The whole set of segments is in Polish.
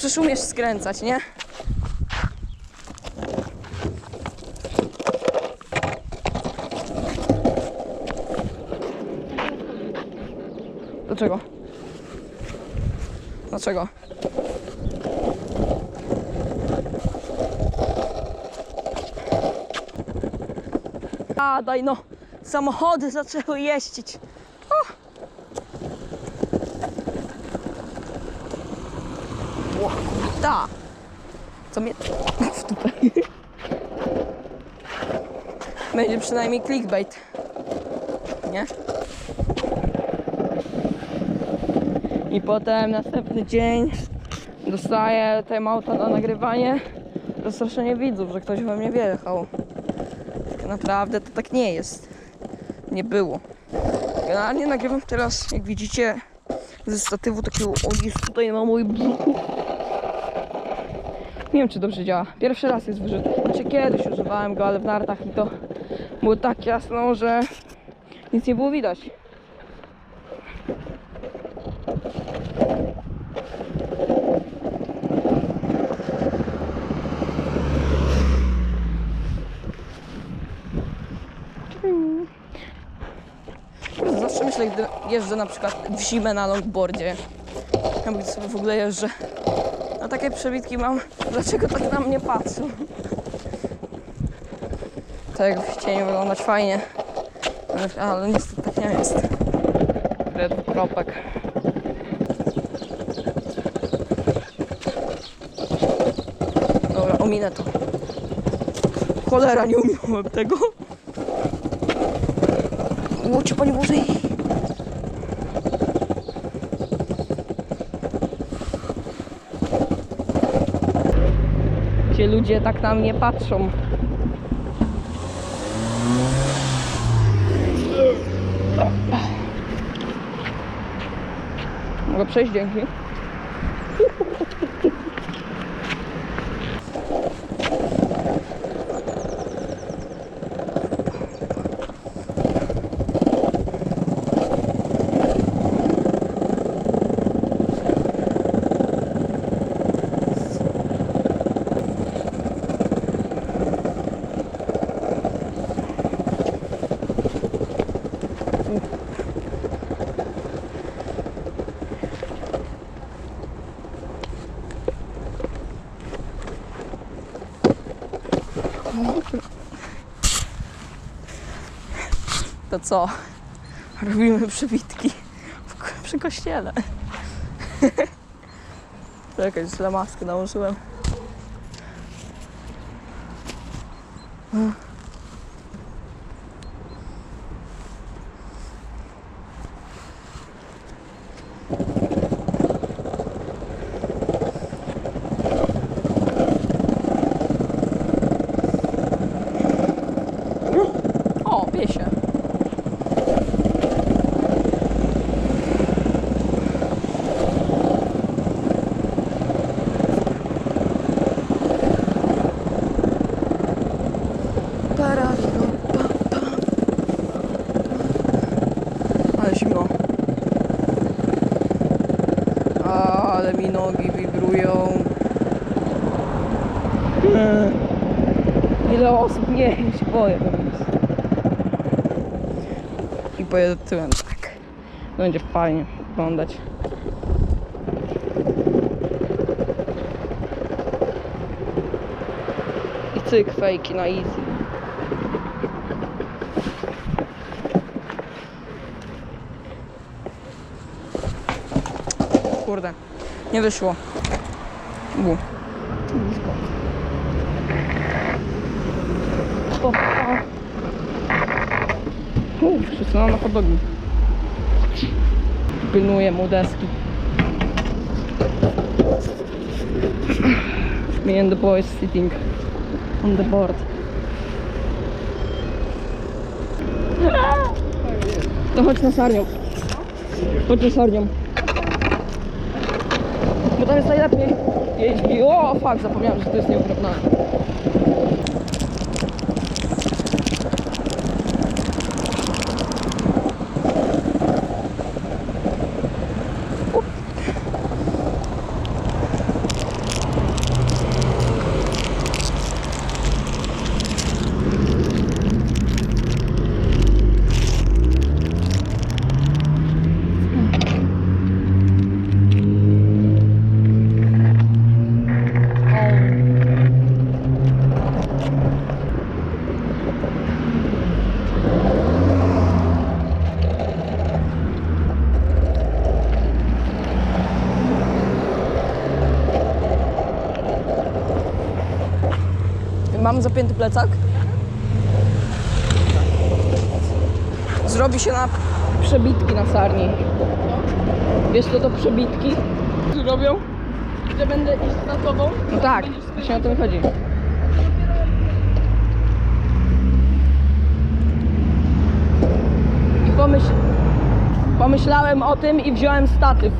przecież umiesz skręcać, nie? Dlaczego? Dlaczego? A, daj no. Samochody zaczęły jeździć. O. Ło, Ta. Co mnie... W. Będzie przynajmniej clickbait. Nie? I potem następny dzień dostaję time auto na nagrywanie. Rozstraszenie widzów, że ktoś we mnie wjechał. Tak naprawdę to tak nie jest. Nie było. Generalnie nagrywam teraz, jak widzicie, ze statywu takiego on jest tutaj na moim brzuchu. Nie wiem, czy dobrze działa. Pierwszy raz jest wyżyty. Znaczy kiedyś używałem go, ale w nartach i to było tak jasno, że nic nie było widać. Zawsze myślę, gdy jeżdżę na przykład w zimę na longboardzie, albo gdy sobie w ogóle jeżdżę, a takie przebitki mam, dlaczego tak na mnie patrzą? Tak w cieniu wyglądać fajnie, ale- niestety tak nie jest. Red kropek. Dobra, ominę to. Cholera, nie umiałem tego. Łocie, Panie Boże. Ludzie tak na mnie patrzą. Mogę przejść, dzięki. To co? Robimy przebitki przy kościele. Czekaj, źle maskę nałożyłem. O, piesie. Paraligo, pa, pa. Ale zimno. Ale mi nogi wibrują. Ile osób nie ja się boję teraz. I pojedę tyłem, tak. Będzie fajnie wyglądać. I cyk, fejki na easy. Kurde, nie wyszło. Bu. Blisko. O, o. Uuu, przesunąłem na podłogi. Pilnuję mu deski. Me and the boys sitting on the board. To chodź na sarnią. Chodź na sarnią. Bo tam jest najlepiej jeździ. O, fuck, zapomniałem, że to jest nieukrotne. mam zapięty plecak. Zrobi się na przebitki na sarni. Wiesz co to przebitki? Robią? Że będę iść za tobą. No tak, właśnie o to mi chodzi. I pomyśl... pomyślałem o tym i wziąłem statyw.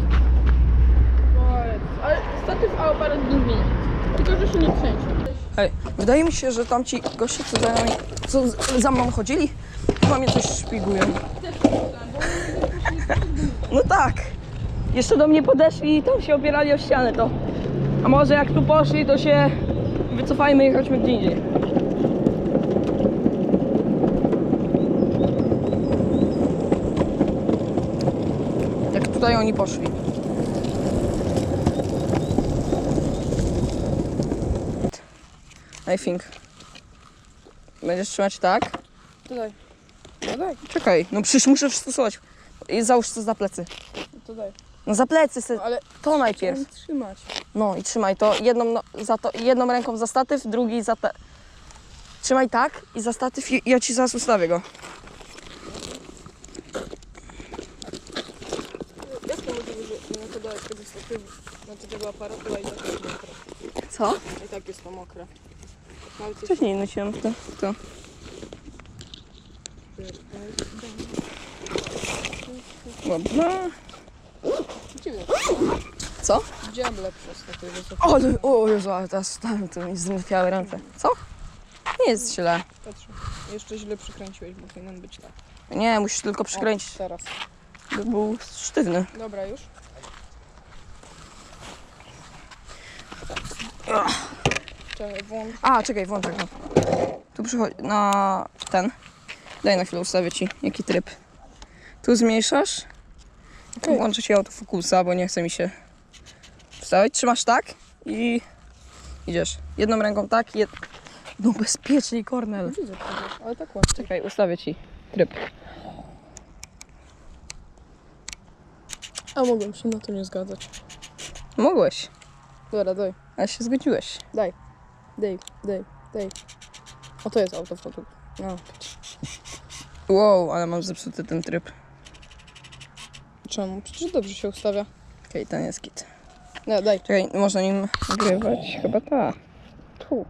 Ale statyw, a aparat zmienić. Tylko, że się nie trzęsie. Hej, wydaje mi się, że tamci goście, co za, nami, co za mną chodzili, chyba mnie coś szpigują. No tak. Jeszcze do mnie podeszli i tam się opierali o ścianę, to... A może jak tu poszli, to się wycofajmy i chodźmy gdzie indziej. Jak tutaj oni poszli. I think. Będziesz trzymać tak? Tutaj. No daj, Czekaj, no przecież muszę przystosować. I załóż to za plecy. to daj. No za plecy, se, Ale to najpierw. chciałem trzymać. No i trzymaj to jedną, no, za to jedną ręką za statyw, drugi za te... Trzymaj tak i za statyw i ja ci zaraz ustawię go. Jak to możliwe, że nie podałeś tego statywu? Znaczy tego aparatu, a i tak jest mokre. Co? I tak jest to mokre. Wcześniej nosiłam to. to. Dobra. Co? Widziałem lepsze statywy. co- O, ale- o Jezu, ale teraz tam to mi zmyfiały ręce. Co? Nie jest źle. Patrz, jeszcze źle przykręciłeś, bo powinien być tak. Nie, musisz tylko O, przykręcić, teraz. by był sztywny. Dobra, już? Czekaj, włącz. A, czekaj, włączę go. Tu przychodzi na ten. Daj na chwilę ustawię ci, jaki tryb. Tu zmniejszasz. Okej. Włączę ci autofokusa, bo nie chce mi się wstawić. Trzymasz tak i idziesz. Jedną ręką tak, jed... No bezpieczniej, Kornel. Widzę ale tak łatwo. Czekaj, ustawię ci tryb. A mogłem się na to nie zgadzać. Mogłeś, Dobra, daj. ale się zgodziłeś. Daj. Daj, daj, daj. O, to jest autofokus. No. Wow, ale mam zepsuty ten tryb. Czemu? Przecież dobrze się ustawia. Okej, ten jest kit. No, daj. Czekaj, można nim nagrywać? Chyba tak. Tu.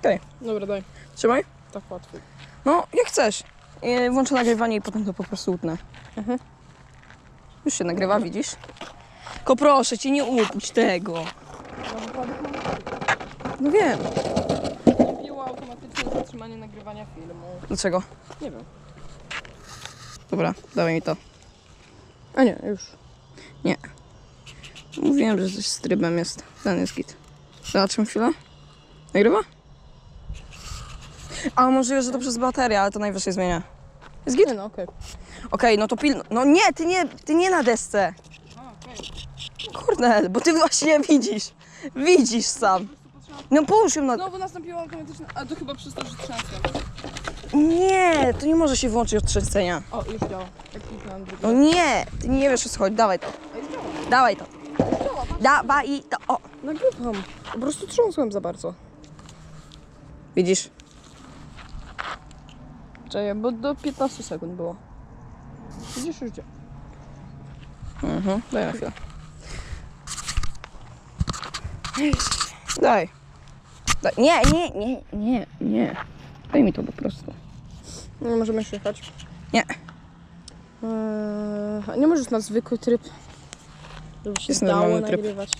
Okej, Dobra, daj. trzymaj. Tak łatwo. No, jak chcesz. I Włączę nagrywanie i potem to po prostu utnę. Mhm. Już się nagrywa, widzisz? Tylko proszę cię, nie upuść tego. No wiem. Nie biło automatyczne zatrzymanie nagrywania filmu. Dlaczego? Nie wiem. Dobra, dawaj mi to. A nie, już. Mówiłem, że coś z trybem jest. Ten jest git. Zobaczymy chwilę. Nagrywa? A możliwe, że to przez baterię, ale to najwyżej zmienia. Jest git? Nie no, okej. Okej, no to pilno. No nie, ty nie, ty nie na desce. A, okej. Kurde, bo ty właśnie widzisz. Widzisz sam. No połóż ją na... Znowu nastąpiło automatyczne... A to chyba przez to, że trzęsłem. Nie, to nie może się włączyć od trzęsienia. O, już działa. Jak kliknąłem drugi. No nie, ty nie wiesz o co chodzi. Dawaj to. Ej, działa. Dawaj to. Dawaj to. O, Nagrywam. Po prostu trząsłem za bardzo. widzisz? Czekaj, bo do 15 sekund było. Widzisz, już działa. Mhm, daj na chwilę. Daj. Daj. Nie, nie, nie, nie, nie. Daj mi to po prostu. No, możemy jechać. Nie. Eee, nie możesz na zwykły tryb, żeby się Jest dało normalny tryb. nagrywać.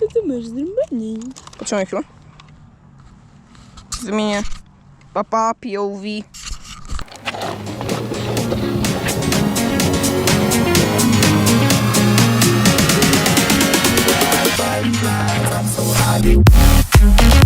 Ty to masz normalnie. Potrzymaj chwilę. Wymienię. Papa, POV. Música